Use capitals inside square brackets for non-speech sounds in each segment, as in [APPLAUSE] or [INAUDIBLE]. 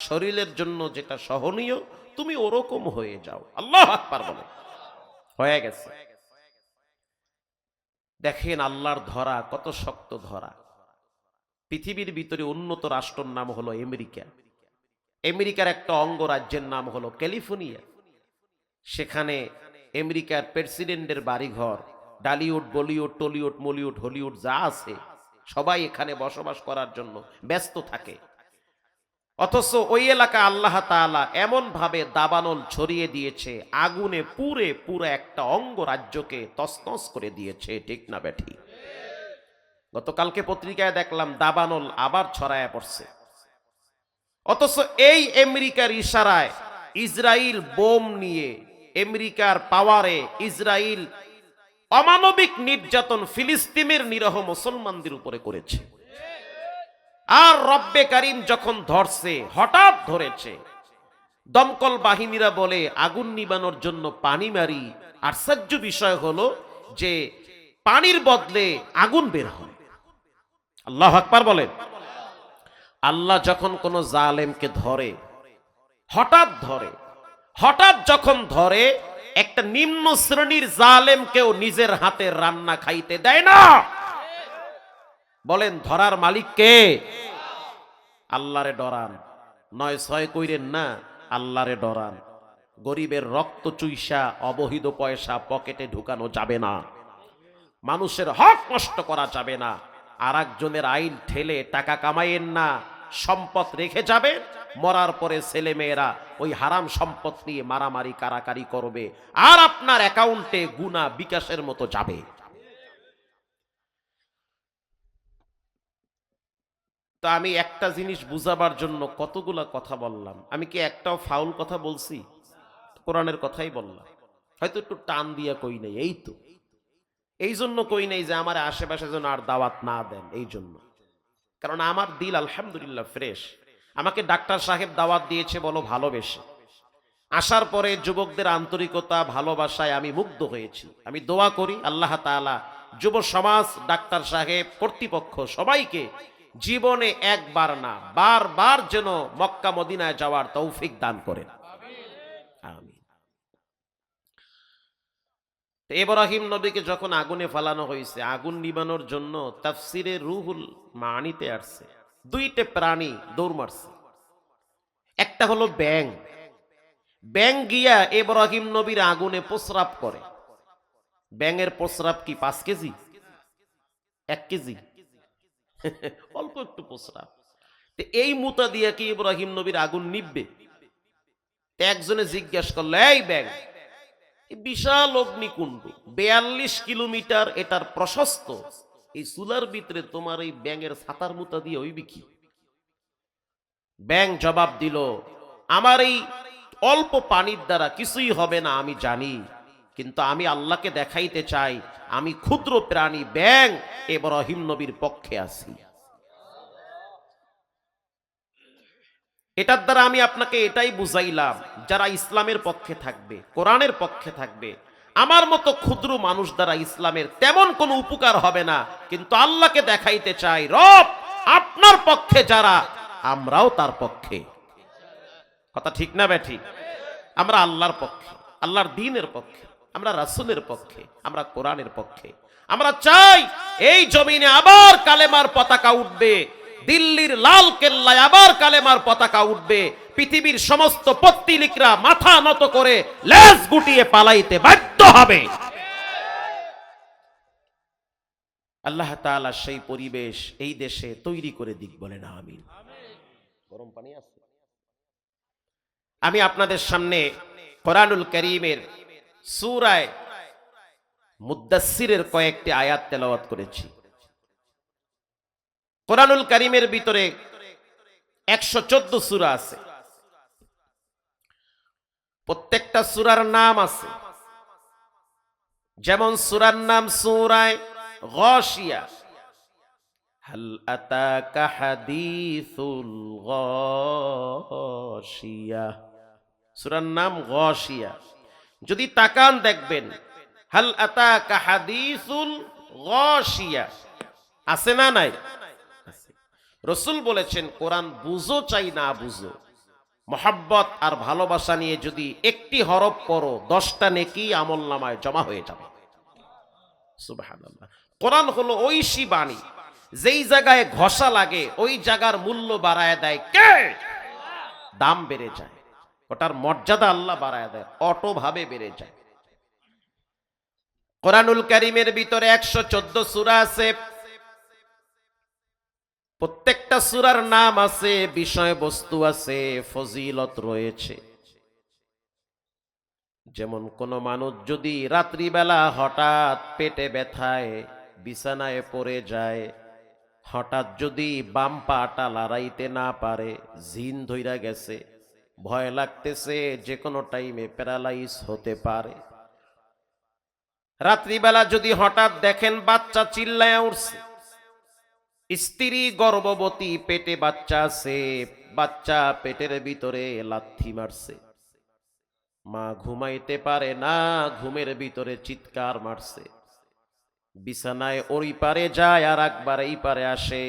শরীরের জন্য যেটা সহনীয়, তুমি ওরকম হয়ে যাও। আল্লাহ আকবার বলে। হয়ে গেছে। দেখেন আল্লাহর ধরা, কত শক্ত ধরা। পৃথিবীর ভিতরে উন্নত রাষ্ট্রের নাম হলো আমেরিকা। আমেরিকার একটা অঙ্গরাজ্যের নাম হলো ক্যালিফোর্নিয়া। সেখানে আমেরিকার প্রেসিডেন্টের বাড়িঘর, ডালিউড, বলিউড, টলিউড, মলিউড, হলিউড যা আছে, সবাই এখানে বসবাস করার জন্য ব্যস্ত থাকে। অথচ ওই এলাকা আল্লাহ তাআলা এমন ভাবে দাবানল ছড়িয়ে দিয়েছে, আগুনে পুরে পুরো একটা অঙ্গরাজ্যকে তসনস করে দিয়েছে, ঠিক না বেঠি গতকালকে পত্রিকায় দেখলাম দাবানল আবার ছড়ায় পড়ছে। অথচ এই আমেরিকার ইশারায় ইসরায়েল বোম নিয়ে আমেরিকার পাওয়ারে ইসরায়েল অমানবিক নির্যাতন ফিলিস্তিনের নিরহ মুসলমানদের উপরে করেছে। আর রব্বে কারিম যখন ধরছে, হঠাৎ ধরেছে। দমকল বাহিনীরা বলে, আগুন নিবানোর জন্য পানি মারি। আশ্চর্য বিষয় হলো যে, পানির বদলে আগুন বের হয়। আল্লাহ আকবার বলেন। আল্লাহ যখন কোনো জালেমকে ধরে, হঠাৎ ধরে, হঠাৎ যখন ধরে, একটা নিম্ন শ্রেণির জালেমকেও নিজের হাতে রান্না খাইতে দেয় না। বলেন, ধরার মালিক কে? আল্লাহরে ডরান। নয় ছয় কইরেন না, আল্লাহরে ডরান। গরিবের রক্ত চুইসা, অবহিত পয়সা পকেটে ঢুকানো যাবে না। মানুষের হক নষ্ট করা যাবে না। আর একজনের আইন ঠেলে টাকা কামাইয়েন না, সম্পদ রেখে যাবে, মরার পরে ছেলে মেয়েরা ওই হারাম সম্পদ নিয়ে মারামারি, কারাকারি করবে, আর আপনার অ্যাকাউন্টে গুনা বিকাশের মতো যাবে। তা আমি একটা জিনিস বুঝাবার জন্য কতগুলা কথা বললাম। আমি কি একটাও ফাউল কথা বলছি? কোরআনের কথাই বললাম। হয়তো একটু টান দিয়া কই নাই, এই তো। এই জন্য কই নাই যে আমার আশেপাশে যেন আর দাওয়াত না দেন, এই জন্য। কারণ আমার দিল আলহামদুলিল্লাহ ফ্রেশ। আমাকে ডাক্তার সাহেব দাওয়াত দিয়েছে বলো ভালোবেসে। আসার পরে যুবকদের আন্তরিকতা, ভালোবাসায় আমি মুগ্ধ হয়েছি। আমি দোয়া করি আল্লাহ তাআলা যুব সমাজ, ডাক্তার সাহেব, কর্তৃপক্ষ সবাইকে জীবনে একবার না, বারবার যেন মক্কা মদিনায় যাওয়ার তৌফিক দান করেন ইব্রাহিম নবীকে যখন আগুনে ফালানো হয়েছে, আগুন নিবানোর জন্য তাফসিরে রুহুল মানিতে আসছে। দুইটে প্রাণী দৌড় মারছে। একটা হলো ব্যাং। ব্যাং গিয়া ইব্রাহিম নবীর আগুনে প্রস্রাব করে। ব্যাঙের প্রস্রাব কি পাঁচ কেজি? এক কেজি। অল্প একটু প্রস্রাব তো এই মুতা দিয়ে কি ইব্রাহিম নবীর আগুন নিববে একজনে জিজ্ঞাসা করল, এই ব্যাং বিশাল অগ্নিকুণ্ড, বেয়াল্লিশ কিলোমিটার এটার প্রশস্ত, এই চুলার ভিতরে তোমার এই ব্যাঙের ছাতার মুতা দিয়ে ওই কি? ব্যাং জবাব দিল, আমার এই অল্প পানির দ্বারা কিছুই হবে না, আমি জানি। কিন্তু আমি আল্লাহকে দেখাইতে চাই, আমি ক্ষুদ্র প্রাণী, ব্যাং এব্রাহিম নবীর পক্ষে আছি। এটার দ্বারা আমি আপনাকে এটাই বুঝাইলাম, যারা ইসলামের পক্ষে থাকবে, কোরআনের পক্ষে থাকবে, আমার মতো ক্ষুদ্র মানুষ দ্বারা ইসলামের তেমন কোনো উপকার হবে না, কিন্তু আল্লাহকে দেখাইতে চাই, রব, আপনার পক্ষে যারা, আমরাও তার পক্ষে। কথা ঠিক না, ব্যাঠি? আমরা আল্লাহর পক্ষে, আল্লাহর দিনের পক্ষে। আমরা রাসুলের পক্ষে, আমরা কোরআনের পক্ষে। আমরা চাই এই জমিনে আবার কালেমার পতাকা উঠবে, দিল্লির লাল কেল্লায় আবার কালেমার পতাকা উঠবে, পৃথিবীর সমস্ত পত্তিলিকরা মাথা নত করে লেজ গুটিয়ে পালাইতে বাধ্য হবে। আল্লাহ তাআলা সেই পরিবেশ এই দেশে তৈরি করে দিক বলে না আমিন। গরম পানি আছে? আমি আপনাদের সামনে কোরআনুল করিমের সুরায় মুদাসিরের কয়েকটি আয়াত তেলাওয়াত করেছি। কোরআনুল করিমের ভিতরে একশো চোদ্দ সুরা আছে। প্রত্যেকটা সুরার নাম আছে। যেমন সুরার নাম সুরায় গশিয়া। হাল আতাকা গশিয়া। সুরার নাম গশিয়া। যদি তাকান দেখবেন, হাল আতাকা হাদিসুল গশিয়া। আছে না নাই। রসুল বলেছেন, কোরআন বুঝো চাই না বুঝো। মোহাব্বত আর ভালোবাসা নিয়ে যদি একটি হরফ পড়ো, দশটা নেকি আমল নামায় জমা হয়ে যাবে। কোরআন হলো ঐশী বাণী। যেই জায়গায় ঘষা লাগে, ওই জায়গার মূল্য বাড়ায় দেয় কে? দাম বেড়ে যায়। ওটার মর্যাদা আল্লাহ বাড়ায় দেয় অটো ভাবে বেড়ে যায়। কোরআনুল কারিমের ভিতরে একশো চোদ্দ সুরা আছে। প্রত্যেকটা সুরার নাম আছে, বিষয়বস্তু আছে, ফজিলত রয়েছে। যেমন কোন মানুষ যদি রাত্রিবেলা হঠাৎ পেটে ব্যথায়, বিছানায় পড়ে যায়, হঠাৎ যদি বাম পাটা লড়াইতে না পারে, জিন ধইরা গেছে ভয় লাগতেছে যে কোনো টাইমে প্যারালাইজ হতে পারে। রাত্রিবেলা যদি হঠাৎ দেখেন বাচ্চা চিল্লায় উঠছে, স্ত্রী গর্ভবতী, পেটে বাচ্চা আছে, বাচ্চা পেটের ভিতরে লাথি মারছে। মা ঘুমাইতে পারে না, ঘুমের ভিতরে চিৎকার মারছে। বিছানায় ওই পারে যায় আর একবার এই পারে আসে।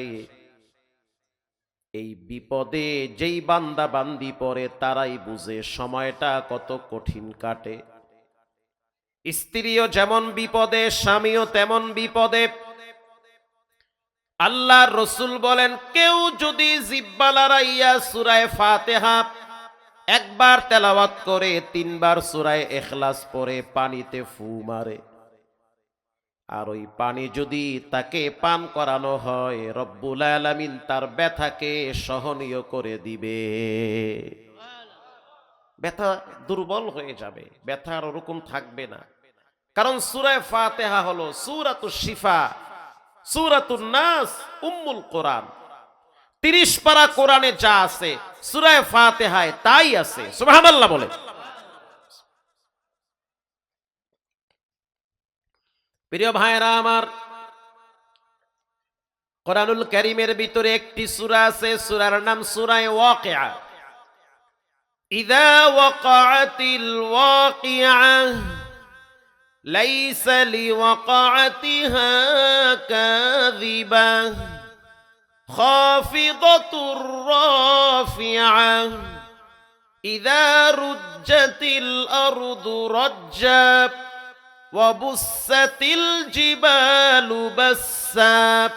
এই বিপদে যেই বান্দা বান্দি পড়ে, তারাই বুঝে সময়টা কত কঠিন কাটে। স্ত্রীও যেমন বিপদে, স্বামীও তেমন বিপদে। আল্লাহ রসুল বলেন, কেউ যদি জিব্বালারাইয়া সুরায় ফাতেহা একবার তেলাওয়াত করে, তিনবার সুরায় এখলাস পরে পানিতে ফু মারে। আর ওই পানি যদি তাকে পান করানো হয়, রব্বুল আলামিন তার ব্যথাকে সহনীয় করে দিবে। ব্যথা দুর্বল হয়ে যাবে, ব্যথা আর ওরকম থাকবে না। কারণ সুরায় ফাতেহা হলো সুরাতু শিফা, সুরাতুন নাস, উম্মুল কোরআন। তিরিশ পারা কোরআনে যা আছে সুরায় ফাতেহায় তাই আছে। সুবহানাল্লাহ বলে প্রিয় ভাইরা আমার কোরআনুল কারীমের ভিতরে একটি সূরা আছে সূরার নাম সূরায়ে ওয়াকিয়া ইযা ওয়াকাতিল ওয়াকিয়া ليس لوقعتها كاذبة خافضة رافعة إذا رجت الأرض رجا বাসা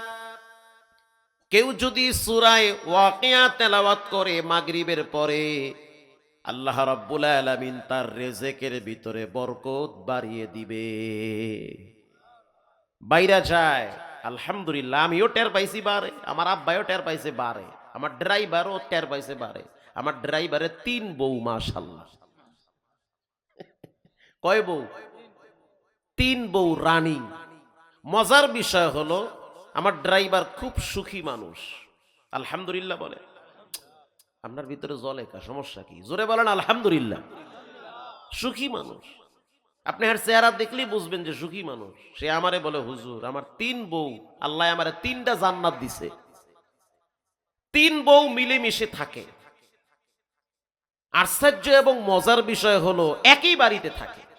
কেউ যদি সুরায় ওয়াকিয়া তেলাওয়াত করে মাগরিবের পরে, আল্লাহ রাব্বুল আলামিন তার রেজেকের ভিতরে বরকত বাড়িয়ে দিবে। বাইরা যায়, আলহামদুলিল্লাহ, আমিও টের পাইছি বারে, আমার আব্বাইও টের পাইছে বারে, আমার ড্রাইভারও টের পাইছে বারে, আমার ড্রাইভারের তিন বউ মাশাল্লাহ [LAUGHS] কয় বউ? তিন বউ রানী। মজার বিষয় হলো, আমার ড্রাইভার খুব সুখী মানুষ। আলহামদুলিল্লাহ বলে। আপনার ভিতরে জলে কা সমস্যা কি? জোরে বলেন, আলহামদুলিল্লাহ। সুখী মানুষ। আপনি আর চেহারা দেখলেই বুঝবেন যে সুখী মানুষ। সে আমারে বলে, হুজুর, আমার তিন বউ, আল্লাহ আমারে তিনটা জান্নাত দিছে। তিন বউ মিলেমিশে থাকে। আশ্চর্য এবং মজার বিষয় হলো, একই বাড়িতে থাকে।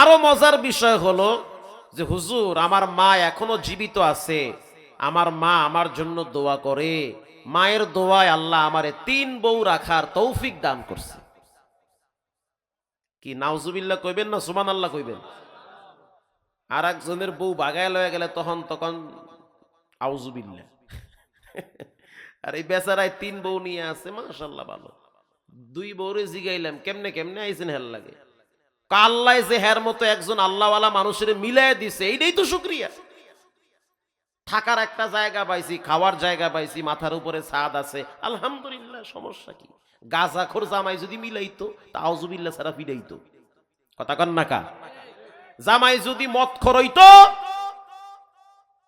আরও মজার বিষয় হলো যে হুজুর, আমার মা এখনও জীবিত আছে। আমার মা আমার জন্য দোয়া করে। মায়ের দোয়ায় আল্লাহ আমারে তিন বউ রাখার তৌফিক দান করছে। কি, নাউজুবিল্লাহ কইবেন না সুমান আল্লাহ কইবেন? আর একজনের বউ বাগায় লয়ে গেলে তখন তখন আউজুবিল্লাহ। আর এই বেচারায় তিন বউ নিয়ে আছে মাশাল্লাহ ভালো। দুই বউরে জিগাইলাম, কেমনে কেমনে আইছেন হেল লাগে? আল্লাহ যে হের মতো একজন আল্লাহওয়ালা মানুষের মিলাই দিছে, এইটাই তো শুক্রিয়া। থাকার একটা জায়গা পাইছি, খাওয়ার জায়গা পাইছি, মাথার উপরে ছাদ আছে। আলহামদুলিল্লাহ, সমস্যা কি? গাজাখোর জামাই যদি মিলাইতো, তা আউজুবিল্লা ছাড়া ফিরাইতো। কথা কন না কা? জামাই যদি মদ খরইতো,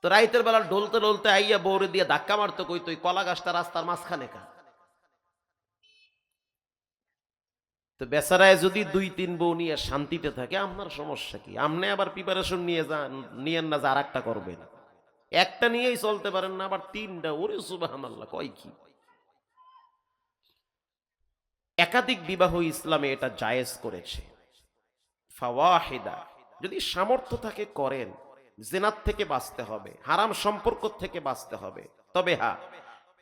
তো রাইতের বেলা ডলতে ডলতে আইয়া বৌরে দিয়ে ধাক্কা মারতো, কইতো কলা গাছটা রাস্তার মাঝখানে কা? তো বেচারায় যদি দুই, তিন বউ নিয়ে শান্তিতে থাকে, আপনার সমস্যা কি? আপনি আবার প্রিপারেশন নিয়ে যান, নিয়েন না যে আর একটা করবেন একটা নিয়েই চলতে পারেন না, আবার তিনটা, ওরে সুবাহান আল্লাহ কয় কি? একাধিক বিবাহ ইসলামে এটা জায়েজ করেছে। ফাওয়াহেদা, যদি সামর্থ্য থাকে করেন। জেনার থেকে বাঁচতে হবে, হারাম সম্পর্ক থেকে বাঁচতে হবে। তবে হ্যাঁ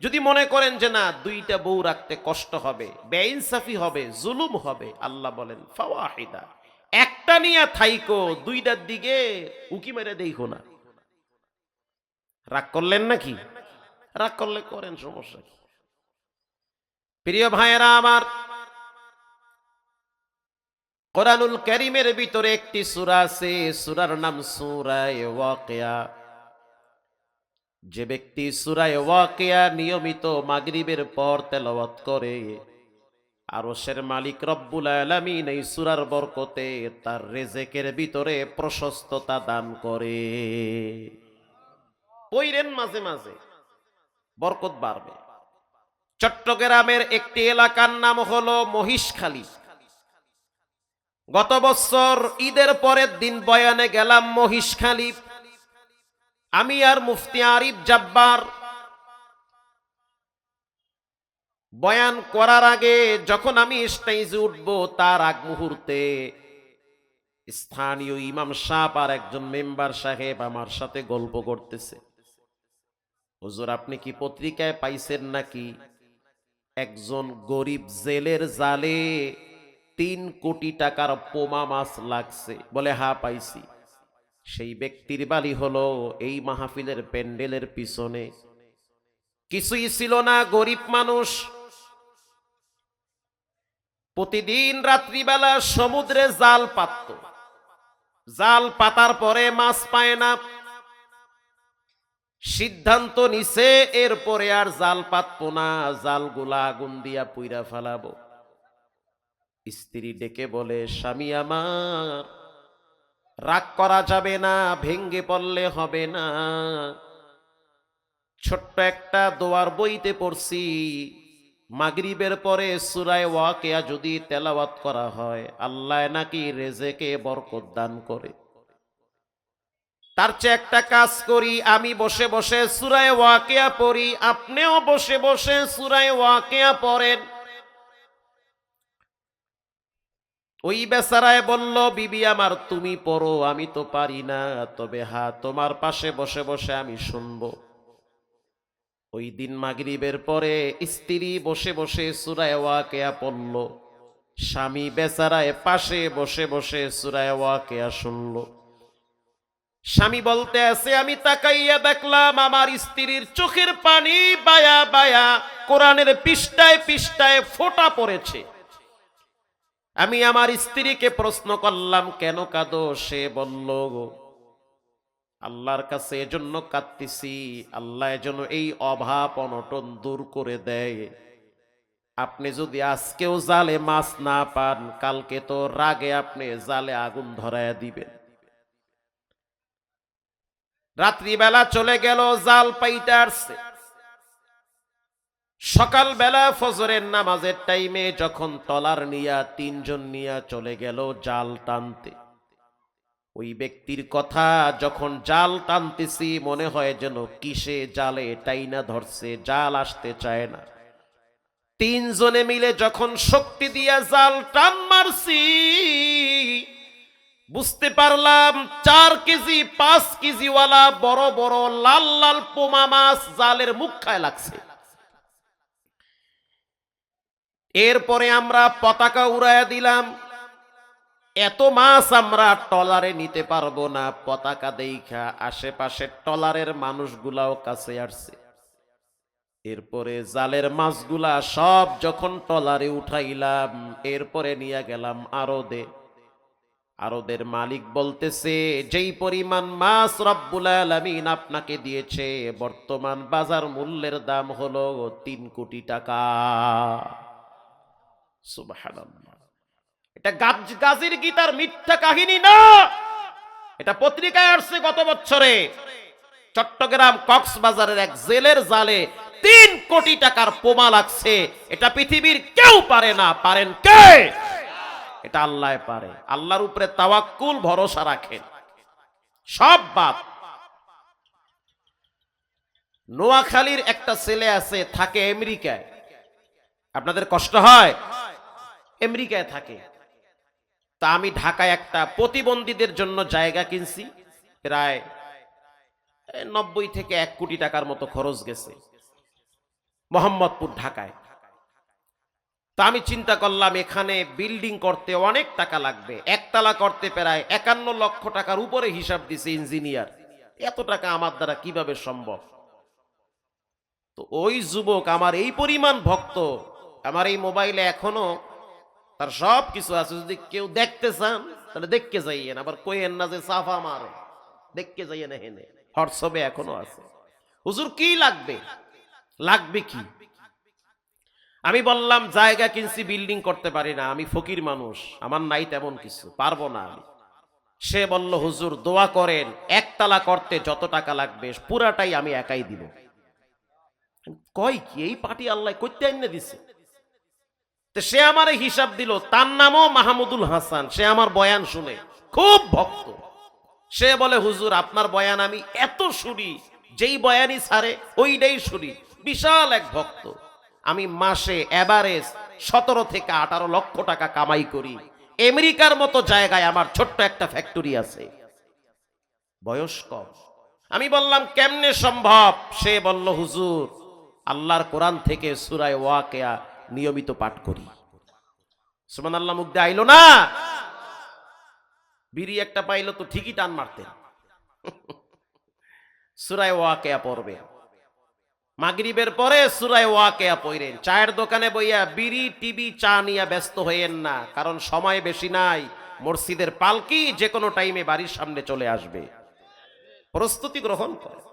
যদি মনে করেন যে না, দুইটা বউ রাখতে কষ্ট হবে, বেইনসাফি হবে, জুলুম হবে, আল্লাহ বলেন, ফাওয়াহিদা। একটা নিয়ে থাইকো, দুইটার দিকে উকি মেরে দেখো না। রাগ করলেন নাকি? রাগ করলে করেন, সমস্যা কি? প্রিয় ভাইয়েরা আমার, কোরআনুল করিমের ভিতরে একটি সূরা আছে, সূরার নাম সূরায়ে ওয়াকিয়া। যে ব্যক্তি সুরায় ওয়াকিয়া নিয়মিত মাগরিবের পর তেলাওয়াত করে, আরশের মালিক রব্বুল আলামিন এই সূরার বরকতে তার রেজেকের ভিতরে প্রশস্ততা দান করে। পইরেন মাঝে মাঝে বরকত বাড়বে। চট্টগ্রামের একটি এলাকার নাম হলো মহিষখালী। গত বছর ঈদের পরের দিন বয়ানে গেলাম মহিষখালী। আমি আর মুফতি আরিফ জাব্বার বয়ান করার আগে যখন আমি স্টেজে উঠব, তার আগ মুহূর্তে স্থানীয় ইমাম সাহেব আর একজন মেম্বার সাহেব আমার সাথে গল্প করতেছে। হুজুর, আপনি কি পত্রিকায় পাইছেন নাকি? একজন গরিব জেলের জালে তিন কোটি টাকার পোমা মাছ লাগছে। বলে হা পাইছি। সেই ব্যক্তির বাড়ি হলো এই মাহফিলের প্যান্ডেলের পিছনে। কিছুই ছিল না, গরিব মানুষ। প্রতিদিন রাত্রিবেলা সমুদ্রে জাল পাতত। জাল পাতার পরে মাছ পায় না। সিদ্ধান্ত নিছে, এরপরে আর জাল পাতবো না, জালগুলা আগুন দিয়া পুইরা ফেলাবো। স্ত্রী ডেকে বলে, স্বামী আমার রাগ করা যাবে না, ভেঙ্গে পড়লে হবে না। ছোট্ট একটা দোয়ার বইতে পড়ছি, মাগরিবের পরে সুরায় ওয়াকেয়া যদি তেলাওয়াত করা হয়, আল্লাহ নাকি রেজেকে বরকত দান করে। তার চেয়ে একটা কাজ করি, আমি বসে বসে সুরায় ওয়াকেয়া পড়ি, আপনিও বসে বসে সুরায় ওয়াকেয়া পড়েন। ওই বেচারায় বলল, বিবি আমার, তুমি পড়ো, আমি তো পারি না। তবে হা, তোমার পাশে বসে বসে আমি শুনব। ওই দিন মাগরিবের পরে স্ত্রী বসে বসে সুরায় ওয়াকেয়া পড়ল। স্বামী বেচারায় পাশে বসে বসে সুরায় ওয়াকেয়া শুনল। স্বামী বলতে আছে, আমি তাকাইয়া দেখলাম, আমার স্ত্রীর চোখের পানি বায়া বায়া কোরআনের পৃষ্ঠায় পৃষ্ঠায় ফোঁটা পড়েছে। আমি আমার স্ত্রীকে প্রশ্ন করলাম, কেন কাঁদো? সে বলল আল্লাহর কাছে এজন্য কাঁদতেছি। আল্লাহ যেন এই অভাব অনটন দূর করে দেয়। আপনি যদি আজকেও জালে মাছ না পান, কালকে তো রাগে আপনি জালে আগুন ধরায় দিবেন। রাত্রিবেলা চলে গেল, জাল পাইতে আসছে। সকালবেলা ফজরের নামাজের টাইমে যখন তলার নিয়া তিনজন নিয়া চলে গেল জাল টানতে, ওই ব্যক্তির কথা যখন জাল টানতেছি মনে হয় যেন কিসে জালে টাইনা ধরছে, জাল আসতে চায় না। তিনজনে মিলে যখন শক্তি দিয়া জাল টান মারছি, বুঝতে পারলাম চার কেজি, পাঁচ কেজিওয়ালা বড় বড় লাল লাল পোমা মাছ জালের মুখ খায় লাগছে। এরপরে আমরা পতাকা উড়াইয়া দিলাম। এত মাছ আমরা টলারে নিতে পারব না, পতাকা দেখা আশেপাশে টলারের মানুষগুলাও কাছে আসছে। এরপরে জালের মাছগুলা সব যখন টলারে উঠাইলাম, এরপরে নিয়ে গেলাম আরদে। আরদের মালিক বলতেছে, যেই পরিমাণ মাছ রব্বুল আলামিন আপনাকে দিয়েছে, বর্তমান বাজার মূল্যের দাম হলো তিন কোটি টাকা। এটা গাজ গাজীর গীতার মিথ্যা কাহিনী? না! এটা পত্রিকায় আসছে গত বছরে। চট্টগ্রাম কক্সবাজারের এক জেলের জালে তিন কোটি টাকার পোমা লাগছে। এটা পৃথিবীর কেউ পারে না। পারেন কে? এটা আল্লাহ পারে। আল্লাহর উপরে তাওয়াক্কুল, ভরসা রাখেন। সব বাদ। নোয়াখালীর একটা ছেলে আছে, থাকে আমেরিকায়। আপনাদের কষ্ট হয়? আমেরিকায় থাকে। তা আমি ঢাকায় একটা প্রতিবন্ধীদের জন্য জায়গা কিনছি। প্রায় নব্বই থেকে এক কোটি টাকার মতো খরচ গেছে। মোহাম্মদপুর ঢাকায়। তা আমি চিন্তা করলাম, এখানে বিল্ডিং করতে অনেক টাকা লাগবে। একতলা করতে প্রায় একান্ন লক্ষ টাকার উপরে হিসাব দিছে ইঞ্জিনিয়ার। এত টাকা আমার দ্বারা কীভাবে সম্ভব? তো ওই যুবক, আমার এই পরিমাণ ভক্ত, আমার এই মোবাইলে এখনও তার সব কিছু আছে, যদি কেউ দেখতে চান, তাহলে দেখতে যাইয়েন। আবার কইেন না যে সাফা মারো। দেখতে যাইয়েন হেনে হোয়াটসঅ্যাপে এখনও আছে। হুজুর, কি লাগবে? লাগবে কি? আমি বললাম, জায়গা কিনছি, বিল্ডিং করতে পারি না। আমি ফকির মানুষ। আমার নাই তেমন কিছু। পারব না আমি। সে বলল, হুজুর, দোয়া করেন। একতলা করতে যত টাকা লাগবে, পুরাটাই আমি একাই দিব। কয় কি? এই পার্টি আল্লাহ করতে আইনে দিছে। তো সে আমার হিসাব দিল, তার নামও মাহমুদুল হাসান। সে আমার বয়ান শুনে খুব ভক্ত। সে বলে, হুজুর, আপনার বয়ান আমি এত শুনি, যেই বয়ানই ছাড়ে, ওইটাই শুনি। বিশাল এক ভক্ত। আমি মাসে এভারেজ সতেরো থেকে আঠারো লক্ষ টাকা কামাই করি। আমেরিকার মতো জায়গায় আমার ছোট্ট একটা ফ্যাক্টরি আছে। বয়স কম। আমি বললাম, কেমনে সম্ভব? সে বলল, হুজুর, আল্লাহর কোরআন থেকে সুরায় ওয়াকেয়া নিয়মিত পাঠ করি। সুমান আল্লাহ মুখ দিয়ে আইলো না? বিড়ি একটা পাইলো তো ঠিকই টান মারতেন। [LAUGHS] সুরায় ওয়াকেয়া পড়বে। মাগরিবের পরে সুরায় ওয়াকেয়া পড়েন। চায়ের দোকানে বইয়া বিড়ি, টিভি, চা নিয়ে ব্যস্ত হইয়েন না, কারণ সময় বেশি নাই। মসজিদের পালকি যে কোনো টাইমে বাড়ির সামনে চলে আসবে। প্রস্তুতি গ্রহণ করে।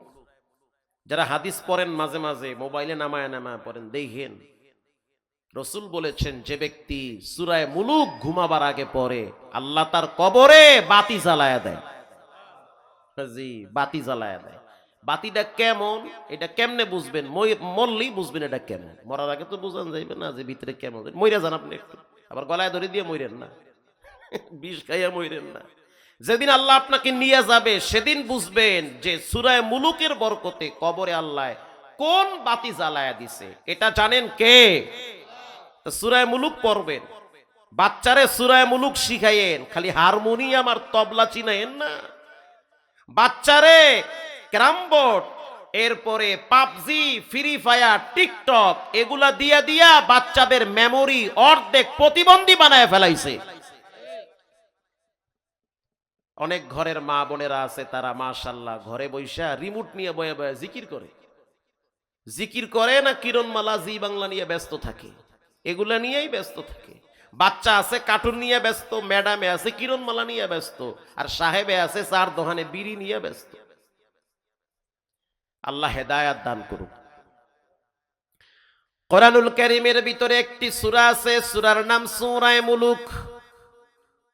যারা হাদিস পড়েন মাঝে মাঝে, মোবাইলে নামায় নামায় পড়েন, দেখেন। রসুল বলেছেন, যে ব্যক্তি সুরায় মুলুক ঘুমাবার আগে পড়ে, আল্লাহ তার কবরে বাতি জ্বালায়া দেয়। জি, বাতি জ্বালায়া দেয়। বাতিটা কেমন? এটা কেমনে বুঝবেন? মরলেই বুঝবেন এটা কেমন। মরার আগে তো বুঝান যাইবে না যে ভিতরে কেমন। মইরা যান আপনি একটু। আবার গলায় ধরে দিয়ে মইরেন না। বিষ খাইয়া মইরেন না। যেদিন আল্লাহ আপনাকে নিয়ে যাবে, সেদিন বুঝবেন যে সুরায় মুলুকের বরকতে কবরে আল্লাহ কোন বাতি জ্বালায়া দিছে। এটা জানেন কে? সুরায় মুলুক পড়বেন। বাচ্চারে সুরায় মুলুক শিখাইয়েন, খালি হারমোনিয়াম আর তবলা চিনাইয়েন না। বাচ্চারে ক্রামবোর্ড এরপরে পাবজি, ফ্রি ফায়ার, টিকটক, এগুলা দিয়া দিয়া বাচ্চাদের মেমোরি, অর্ধেক প্রতিবন্ধী বানায় ফেলাইছে। অনেক ঘরের মা বোনেরা আছে, তারা মাশাল্লাহ ঘরে বৈশা রিমোট নিয়ে বয়ে বয়ে জিকির করে। জিকির করে না কিরণমালা জি বাংলা নিয়ে ব্যস্ত থাকে? এগুলা নিয়েই ব্যস্ত থাকে। বাচ্চা আছে কার্টুন নিয়ে ব্যস্ত ম্যাডামে আছে কিরণমালা নিয়ে ব্যস্ত, আর সাহেবে আছে, চার দোহানে বিড়ি নিয়ে ব্যস্ত। আল্লাহ হেদায়াত দান করুক। কোরআনুল করিমের ভিতরে একটি সূরা আছে, সূরার নাম সূরায়ে মুলুক।